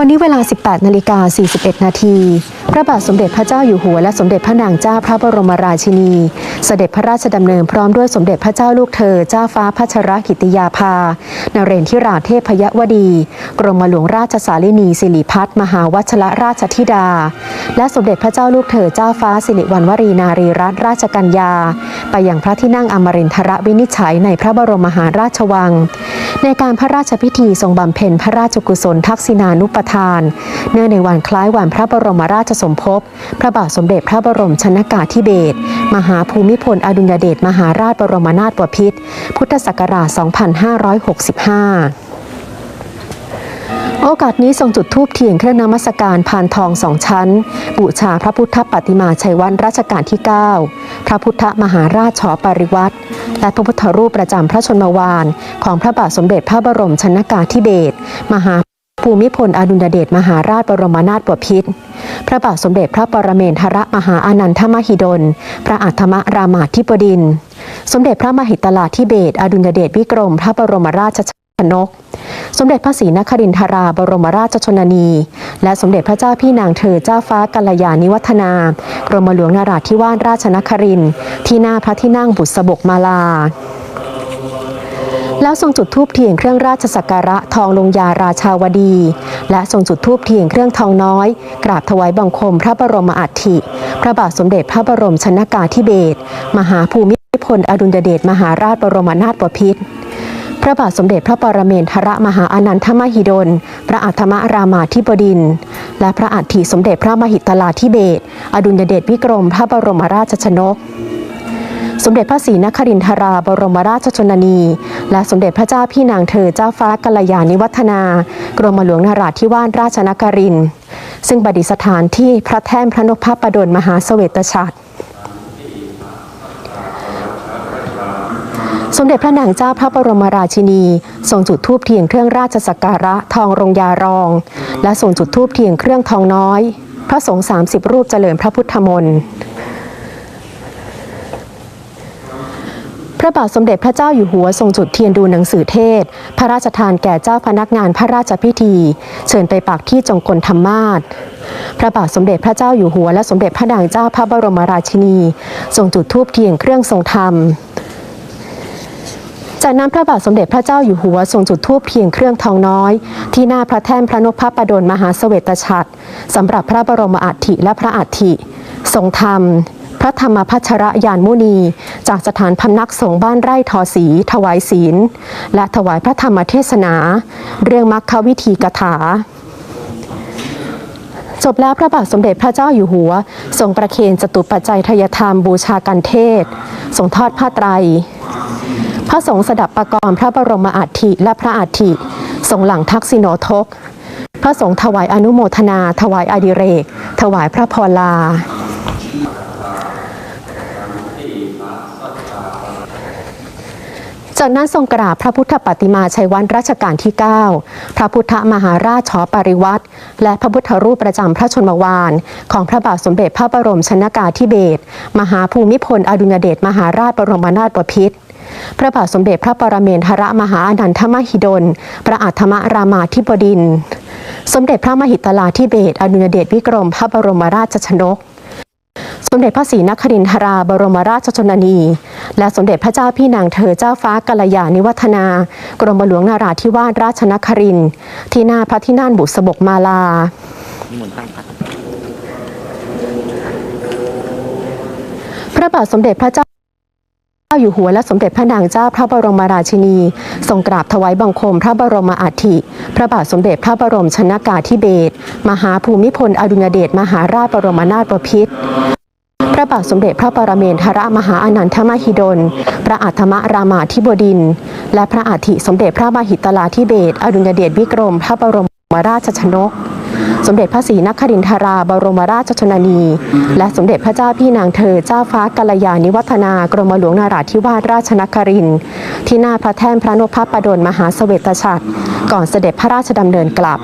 วันนี้เวลา 18นาฬิกา41 นาที พระบาทสมเด็จพระเจ้าอยู่หัวและสมเด็จพระนางเจ้าพระบรมราชินี เสด็จพระราชดำเนินพร้อมด้วยสมเด็จพระเจ้าลูกเธอ เจ้าฟ้าพัชรกิติยาภา นเรนทิราเทพยวดี กรมหลวงราชสารินีสิริพัฒมหาวัชรราชธิดา และสมเด็จพระเจ้าลูกเธอเจ้าฟ้าสิริวัณวรีนารีรัตนราชกัญญา ไปยังพระที่นั่งอมรินทรวินิจฉัยในพระบรมมหาราชวัง ในการพระราชพิธีทรงบำเพ็ญพระราชกุศลทักษิณานุปทาน เนื่องในวันคล้ายวันพระบรมราชสมภพ พระบาทสมเด็จพระบรมชนากาธิเบศรมหาภูมิพลอดุลยเดชมหาราชบรมนาถบพิตรพุทธศักราช 2565โอกาสนี้ทรงจุดธูปเทียนเครื่องนมัสการพานทองสองชั้น บูชาพระพุทธปฏิมาชัยวันรัชกาลที่ 9 พระพุทธมหาราชชอปริวัตรและพระพุทธรูปประจำพระชนมวาน ของพระบาทสมเด็จพระบรมชนากาธิเบศรมหาภูมิพลอดุลยเดชมหาราชบรมนาถบพิตรพระบาทสมเด็จพระปรเมนทรมหาอานันทมหิดล พระอัฏมรามาธิบดิน สมเด็จพระมหิตลาธิเบศรอดุลยเดชวิกรม พระบรมราชช นก สมเด็จพระศรีนครินทราบรมราชชนนี และสมเด็จพระเจ้าพี่นางเธอเจ้าฟ้ากัลยาณิวัฒนากรมหลวงนาราธิวาสราชนครินทร์ที่หน้าพระที่นั่งบุษบกมาลา แล้วทรงจุดธูปเทียนเครื่องราชสักการะทองลงยาราชาวดี และทรงจุดธูปเทียนเครื่องทองน้อย กราบถวายบังคมพระบรมอัฐิ พระบาทสมเด็จพระบรมชนากาธิเบศรมหาภูมิพลอดุลยเดชมหาราชบรมนาถบพิตร ระบาทสมเด็จพระปรเมนทรมหาอนันทมหิดล พระอัฏฐมรามาธิบดิน และพระอัฐิสมเด็จพระมหิตลาธิเบศอดุลยเดชวิกรมพระบรมราชชนก สมเด็จพระศรีนครินทราบรมราชชนนี และสมเด็จพระเจ้าพี่นางเธอเจ้าฟ้ากัลยาณิวัฒนากรมหลวงนราธิวาสราชนครินทร์ซึ่งประดิษฐานที่พระแท่นพระนพประดลมหาเสวตฉัตร สมเด็จพระนางเจ้าพระบรมราชินี ทรงจุดธูปเทียนเครื่องราชสักการะทองรงยารอง และทรงจุดธูปเทียนเครื่องทองน้อย พระสงฆ์30 รูปเจริญพระพุทธมนต์พระบาทสมเด็จพระเจ้าอยู่หัวทรงจุดเทียนดูหนังสือเทศ พระราชทานแก่เจ้าพนักงานพระราชพิธี เชิญไปปักที่จงกลธรรมาศพระบาทสมเด็จพระเจ้าอยู่หัวและสมเด็จพระนางเจ้าพระบรมราชินี ทรงจุดธูปเทียนเครื่องทรงธรรม จากนั้นพระบาทสมเด็จพระเจ้าอยู่หัวทรงจุดธูปเทียนเครื่องทองน้อย ที่หน้าพระแท่นพระนพประดลมหาเสวตฉัตรสำหรับพระบรมอัฐิและพระอัฐิทรงธรรม พระธรรมพัชรยานมุนี จากสถานพำนักสงฆ์บ้านไร่ทอสี ถวายศีล และถวายพระธรรมเทศนา เรื่องมรรควิธีกถาจบแล้วพระบาทสมเด็จพระเจ้าอยู่หัว ทรงประเคนจตุปัจจัยทยธรรมบูชากันเทศทรงทอดผ้าไตร พระสงฆ์สดับประกรณ์พระบรมอัฐิและพระอัฐิทรงหลังทักษิโนทก พระสงฆ์ถวายอนุโมทนา ถวายอดิเรก ถวายพระพรลาจากนั้นทรงกราบพระพุทธปฏิมาชัยวันรัชกาลที่ 9 พระพุทธมหาราชชอปริวัตรและพระพุทธรูปประจำพระชนมวาน ของพระบาทสมเด็จพระบรมชนากาธิเบศรมหาภูมิพลอดุลยเดชมหาราชบรมนาถบพิตร พระบาทสมเด็จพระปรเมนทรมหาอนันทมหิดล พระอัฏฐมรามาธิบดิน สมเด็จพระมหิตลาธิเบศอดุลยเดชวิกรม พระบรมราชชนก สมเด็จพระศรีนครินทราบรมราชชนนี และสมเด็จพระเจ้าพี่นางเธอเจ้าฟ้ากัลยาณิวัฒนา กรมหลวงนาราธิวาสราชนครินทร์ที่หน้าพระที่นั่นบุษบกมาลาพระบาทสมเด็จพระเจ้า้าอยู่หัวและสมเด็จพระนางเจ้าพระบรมราชินี ทรงกราบถวายบังคมพระบรมอัฐิพระบาทสมเด็จพระบรมชนากาธิเบศรมหาภูมิพลอดุลยเดชมหาราชบรมนาถบพิตรพระบาทสมเด็จพระปรเมนทรมหาอนันทมหิดล พระอัฐมรามาธิบดิน และพระอัฐิสมเด็จพระมหิตลาธิเบศอดุลยเดชวิกรม พระบรมราชชนก สมเด็จพระศรีนครินทราบรมราชชนนี และสมเด็จพระเจ้าพี่นางเธอเจ้าฟ้ากัลยาณิวัฒนากรมหลวงนาราธิวาสราชนคริน ที่หน้าพระแท่นพระนพประดลมหาเสวตฉัตรก่อนเสด็จพระราชดำเนินกลับ